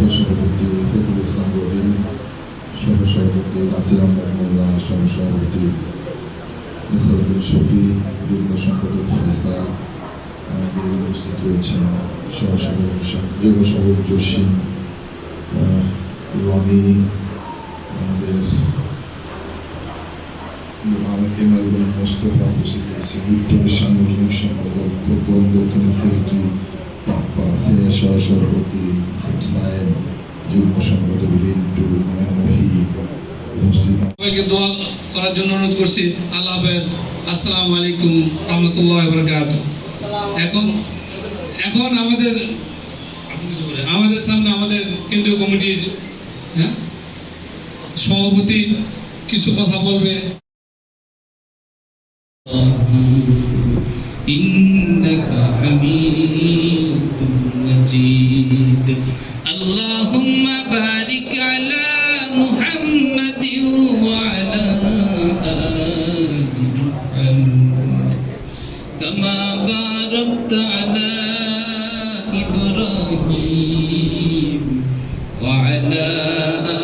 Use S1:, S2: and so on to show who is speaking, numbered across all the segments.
S1: সহসভাপতি ফখরুল ইসলাম রহিম সহসভাপতি নাসির আহমদ মোল্লা সহসভাপতি নিসারুদ্দিন শফি যুগ্ম সম্পাদক আমাদের উপস্থিত রয়েছেন সহসভাপতি যুগ্ম সম্পাদক জসিম রনি আমাদের মোস্তফা উপস্থিত রয়েছেন উত্তরের সাংগঠনিক সম্পাদক খোকন দক্ষিণের সেক্রেটারি পাপ্পা সিনিয়র সহসভাপতি
S2: সবাইকে দোয়া করার জন্য অনুরোধ করছি আল্লাহ হাফেজ আসসালামু আলাইকুম রহমতুল্লাহ বরকাত এখন এখন আমাদের আপনি কিছু বলেন। আমাদের সামনে আমাদের কেন্দ্রীয় কমিটির হ্যাঁ সভাপতি কিছু কথা বলবে
S3: إنك حميد مجيد اللهم بارك على محمد كما باركت على إبراهيم وعلى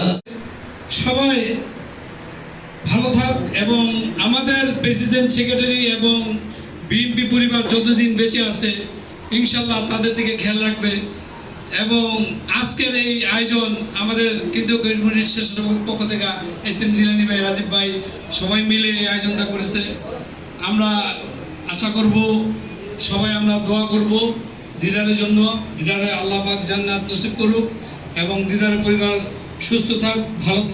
S3: آل
S2: সবাই ভালো থাক এবং আমাদের প্রেসিডেন্ট সেক্রেটারি এবং বিএনপি পরিবার যতদিন বেঁচে আছে ইনশাল্লাহ তাদের দিকে খেয়াল রাখবে এবং আজকের এই আয়োজন আমাদের কেন্দ্রীয় কমিটির স্বেচ্ছাসেবক পক্ষ থেকে এস এম জিলানি ভাই রাজীব ভাই সবাই মিলে এই আয়োজনটা করেছে আমরা আশা করব সবাই আমরা দোয়া করব দিদারের জন্য। দিদারে আল্লাহ পাক জান্নাত নসিব করুক এবং দিদারের পরিবার সুস্থ থাক, ভালো থাক।